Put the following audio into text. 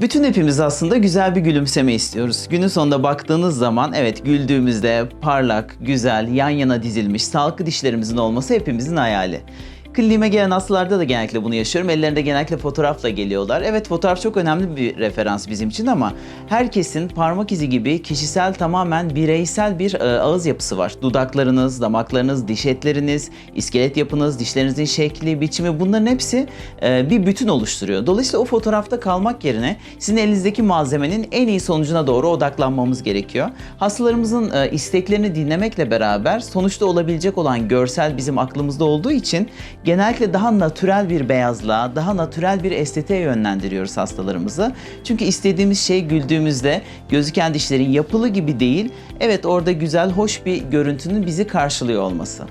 Bütün hepimiz aslında güzel bir gülümseme istiyoruz. Günün sonunda baktığınız zaman evet güldüğümüzde parlak, güzel, yan yana dizilmiş, sağlıklı dişlerimizin olması hepimizin hayali. Kliniğime gelen hastalarda da genellikle bunu yaşıyorum. Ellerinde genellikle fotoğrafla geliyorlar. Evet fotoğraf çok önemli bir referans bizim için ama herkesin parmak izi gibi kişisel tamamen bireysel bir e, ağız yapısı var. Dudaklarınız, damaklarınız, diş etleriniz, iskelet yapınız, dişlerinizin şekli, biçimi bunların hepsi e, bir bütün oluşturuyor. Dolayısıyla o fotoğrafta kalmak yerine sizin elinizdeki malzemenin en iyi sonucuna doğru odaklanmamız gerekiyor. Hastalarımızın e, isteklerini dinlemekle beraber sonuçta olabilecek olan görsel bizim aklımızda olduğu için genellikle daha natürel bir beyazlığa, daha natürel bir estetiğe yönlendiriyoruz hastalarımızı. Çünkü istediğimiz şey güldüğümüzde gözüken dişlerin yapılı gibi değil, evet orada güzel, hoş bir görüntünün bizi karşılıyor olması.